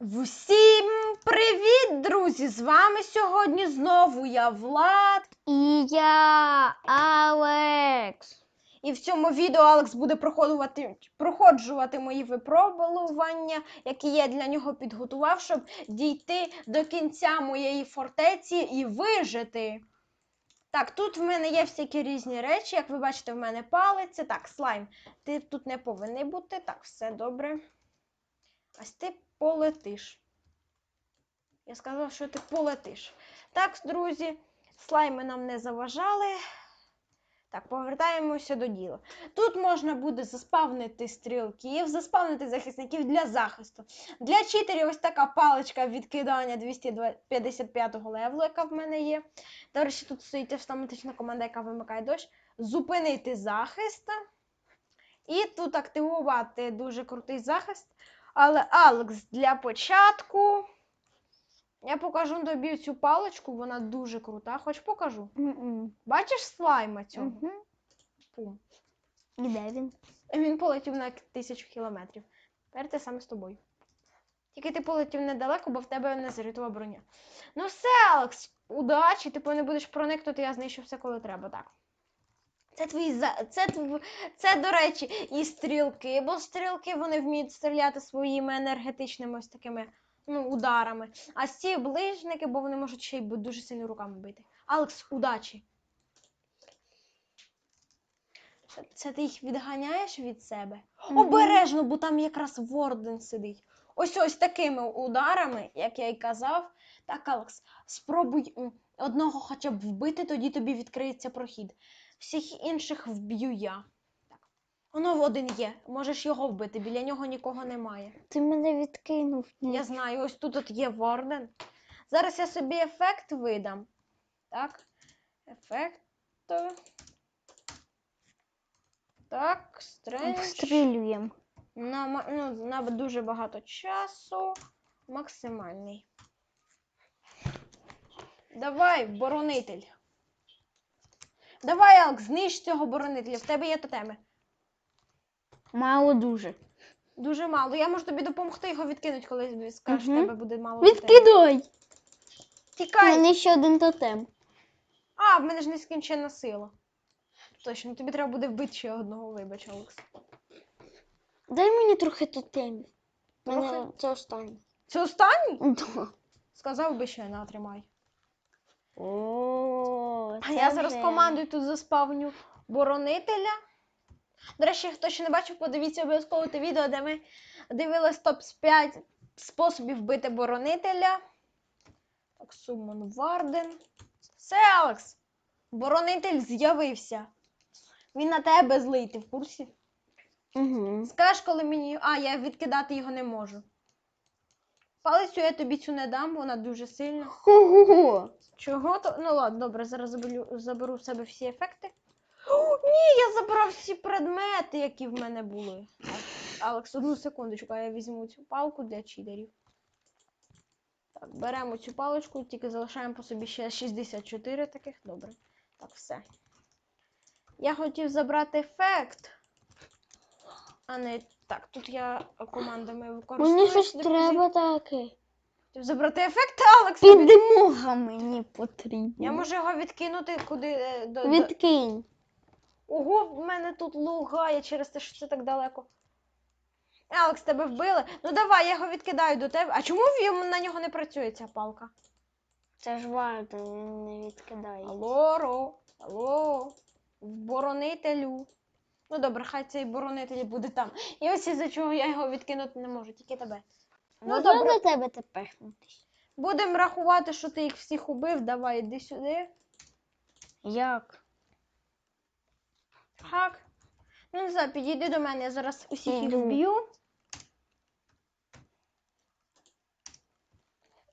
Всім привіт, друзі! З вами сьогодні знову я Влад. І я Алекс. І в цьому відео Алекс буде проходувати, проходжувати мої випробування, які я для нього підготував, щоб дійти до кінця моєї фортеці і вижити. Так, тут в мене є всякі різні речі. Як ви бачите, в мене палиця. Так, слайм, ти тут не повинен бути. Так, все добре. Ось ти полетиш. Я сказав, що ти полетиш. Так, друзі, слайми нам не заважали. Так, повертаємося до діла. Тут можна буде заспавнити стрілків, заспавнити захисників для захисту. Для читерів ось така паличка відкидання 255-го левелу, яка в мене є. До речі, тут стоїть автоматична команда, яка вимикає дощ. Зупинити захист. І тут активувати дуже крутий захист. Але Алекс для початку. Я покажу тобі цю паличку, вона дуже крута. Хоч покажу. Бачиш слайма цього? Пум. І де він? Він полетів на тисячу кілометрів. Тепер те саме з тобою. Тільки ти полетів недалеко, бо в тебе незарітова броня. Ну все, Алекс, удачі, ти не будеш проникнути, я знищу все, коли треба, так. Це твої за- це, тв... це, до речі, і стрілки, бо стрілки вони вміють стріляти своїми енергетичними ось такими ну, ударами. А ці ближники, бо вони можуть ще й дуже сильно руками бити. Алекс, удачі! Це, це ти їх відганяєш від себе? Мгм. Обережно, бо там якраз Ворден сидить. Ось ось такими ударами, як я й казав. Так, Алекс, спробуй одного хоча б вбити, тоді тобі відкриється прохід. Всіх інших вб'ю я. Так. Воно один є. Можеш його вбити, біля нього нікого немає. Ти мене відкинув. Я знаю, ось тут от є Ворден. Зараз я собі ефект видам. Так. Ефект. Так, стрендж. Обстрілюємо. На, ну, на дуже багато часу. Максимальний. Давай, боронитель. Давай, Алк, знищ цього боронителя. В тебе є тотеми. Мало дуже. Дуже мало. Я можу тобі допомогти його відкинути, коли скажеш, в Мгм. тебе буде мало. тотемів. Відкидай! У Тікай! мене ще один тотем. А, в мене ж нескінченна сила. Точно, тобі треба буде вбити ще одного, вибач, Алекс. Дай мені трохи тотемів. У Мене Трохи? це останнє. Це останній? Да. Сказав би ще, на, тримай. О, А це я зараз вже- командою тут заспавню боронителя. До речі, хто ще не бачив, подивіться обов'язково те відео, де ми дивились топ-5 способів вбити боронителя. Так, Суммон Варден. Все, Алекс. Боронитель з'явився. Він на тебе злий, ти в курсі? Мгм. Скажеш, коли мені. А, я відкидати його не можу. Палицю я тобі цю не дам, вона дуже сильна. Ого! Чого то? Ну ладно, добре, зараз заберу, заберу в себе всі ефекти. О, ні, я забрав всі предмети, які в мене були. Алекс, одну секундочку, а я візьму цю палку для читерів. Так, беремо цю паличку, тільки залишаємо по собі ще 64 таких. Добре. Так, все. Я хотів забрати ефект. А не. Так, тут я командами використовую. Мені щось треба таке. Хотів забрати ефект, Алекс. Підмога мені потрібна. Я можу його відкинути куди. е, До, до... Відкинь. Ого, в мене тут лугає через те, що це так далеко. Алекс, тебе вбили. Ну давай, я його відкидаю до тебе. А чому йому на нього не працює ця палка? Це ж варто, він не відкидає. Алло, ро, алло, боронителю. Ну добре, хай цей боронитель буде там. І ось із-за чого я його відкинути не можу, тільки тебе. Ну, Можна добре. до тебе тепер? Будемо рахувати, що ти їх всіх убив. Давай, іди сюди. Як? Так. Ну, не знаю, підійди до мене, я зараз усіх їх Іду. вб'ю.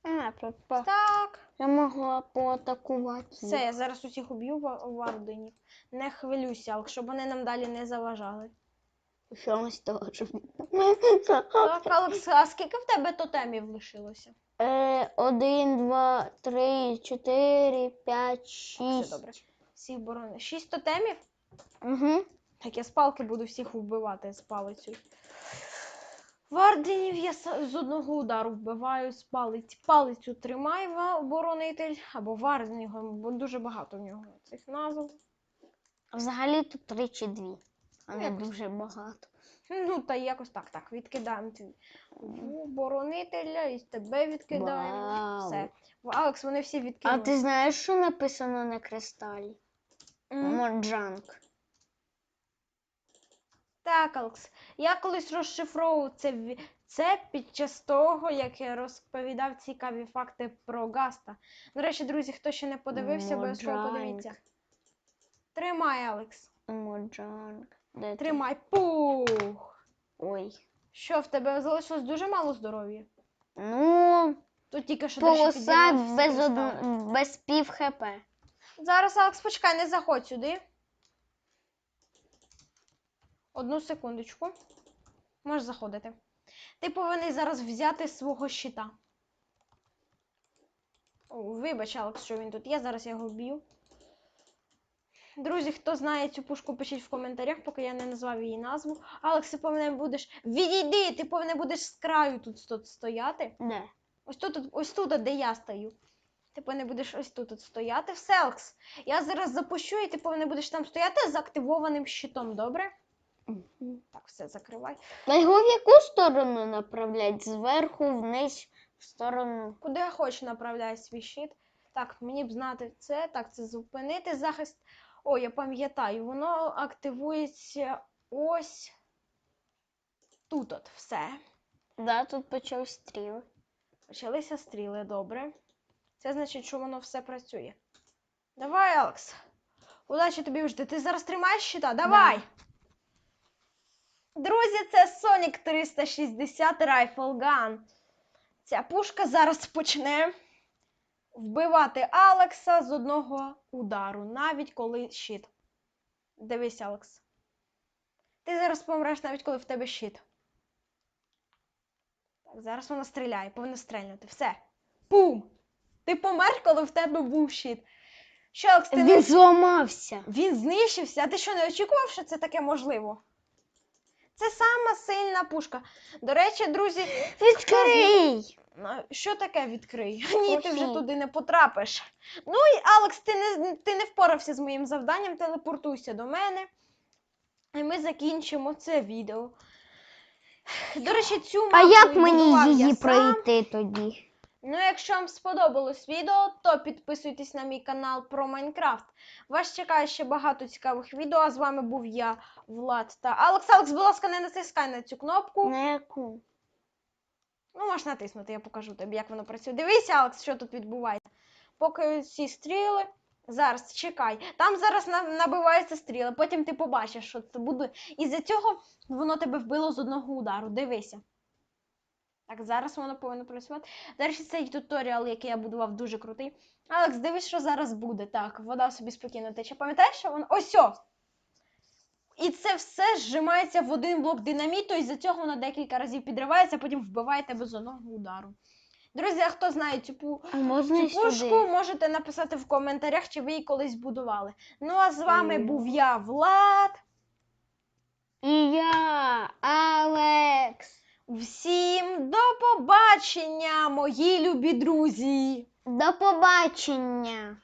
А, папа. Так. Я могла поатакувати. Все, я зараз усіх уб'ю в Вардинів. Не хвилюйся, щоб вони нам далі не заважали. Щось теж. Так, Алекс, а скільки в тебе тотемів лишилося? Е, Один, два, три, чотири, п'ять, Все шість. добре. Всіх борони. Шість тотемів? Угу. Так я з палки буду всіх вбивати з палицею. Варденів я с- з одного удару вбиваю з палиць. Палицю тримай ва- оборонитель або Варденігом, бо дуже багато в нього цих назв. Взагалі тут три чи дві, а не Якось. дуже багато. Ну, та якось так, так. Відкидаємо оборонителя і тебе відкидаємо. Вау. Все. Алекс, вони всі А відкинули. ти знаєш, що написано на кристалі? М. Моджанг. Так, Алекс. Я колись розшифровував це, ві- це під час того, як я розповідав цікаві факти про Гаста. До речі, друзі, хто ще не подивився, обов'язково Моджанг. подивіться. Тримай, Алекс. Моджанг. Де ти? Тримай. Пух. Ой. Що, в тебе залишилось дуже мало здоров'я? Ну, Тут тільки що далі полоса без, од... без пів хп. Зараз, Алекс, почекай, не заходь сюди. Одну секундочку. Можеш заходити. Ти повинен зараз взяти свого щита. О, вибач, Алекс, що він тут є. Зараз я його вб'ю. Друзі, хто знає цю пушку, пишіть в коментарях, поки я не назвав її назву. Алекс, ти повинен будеш. Відійди! Ти повинен будеш з краю тут сто- стояти. Де? Ось тут, ось тут, де я стою. Ти повинен будеш ось тут от стояти. Все, Алекс. Я зараз запущу, і ти повинен будеш там стояти з активованим щитом, добре? Так, все, закривай. На його в яку сторону направлять? Зверху, вниз, в сторону. Куди я хочу, направляю свій щит. Так, мені б знати це. Так, це зупинити захист. О, я пам'ятаю, воно активується ось тут от все. Да, тут почав стріл. Почалися стріли, добре. Це значить, що воно все працює. Давай, Алекс. Удачі тобі вже. Ти зараз тримаєш щита? Давай! Друзі, це Sonic 360 Rifle Gun. Ця пушка зараз почне вбивати Алекса з одного удару, навіть коли щит. Дивись, Алекс. Ти зараз помреш, навіть коли в тебе щит. Так, зараз вона стріляє, повинна стрельнути. Все. Пум! Ти помер, коли в тебе був щит. Що, Алекс, ти Він не... зламався. Він знищився, а ти що не очікував, що це таке можливо? Це сама сильна пушка. До речі, друзі, Відкрий! що таке відкрий? Ні, ти вже туди не потрапиш. Ну і Алекс, ти не, ти не впорався з моїм завданням, телепортуйся до мене. І ми закінчимо це відео. До речі, цю А як мені її я її сам. пройти тоді? Ну, якщо вам сподобалось відео, то підписуйтесь на мій канал про Майнкрафт. Вас чекає ще багато цікавих відео. А з вами був я, Влад та Алекс. Алекс, будь ласка, не натискай на цю кнопку. На яку? Ну, можеш натиснути, я покажу тобі, як воно працює. Дивися, Алекс, що тут відбувається. Поки ці стріли. Зараз чекай. Там зараз набиваються стріли, потім ти побачиш, що це буде. І за цього воно тебе вбило з одного удару. Дивися. Так, зараз воно повинно працювати. Речі, цей туторіал, який я будував, дуже крутий. Алекс, дивись, що зараз буде. Так, вода собі спокійно тече. Пам'ятаєш, що воно. Ось! о! І це все зжимається в один блок динаміту, і за цього воно декілька разів підривається, а потім вбиває тебе з одного удару. Друзі, а хто знає цю, пушку, можете написати в коментарях, чи ви її колись будували. Ну а з вами був я, Влад. І я, Алекс. Всім до побачення, мої любі друзі! До побачення.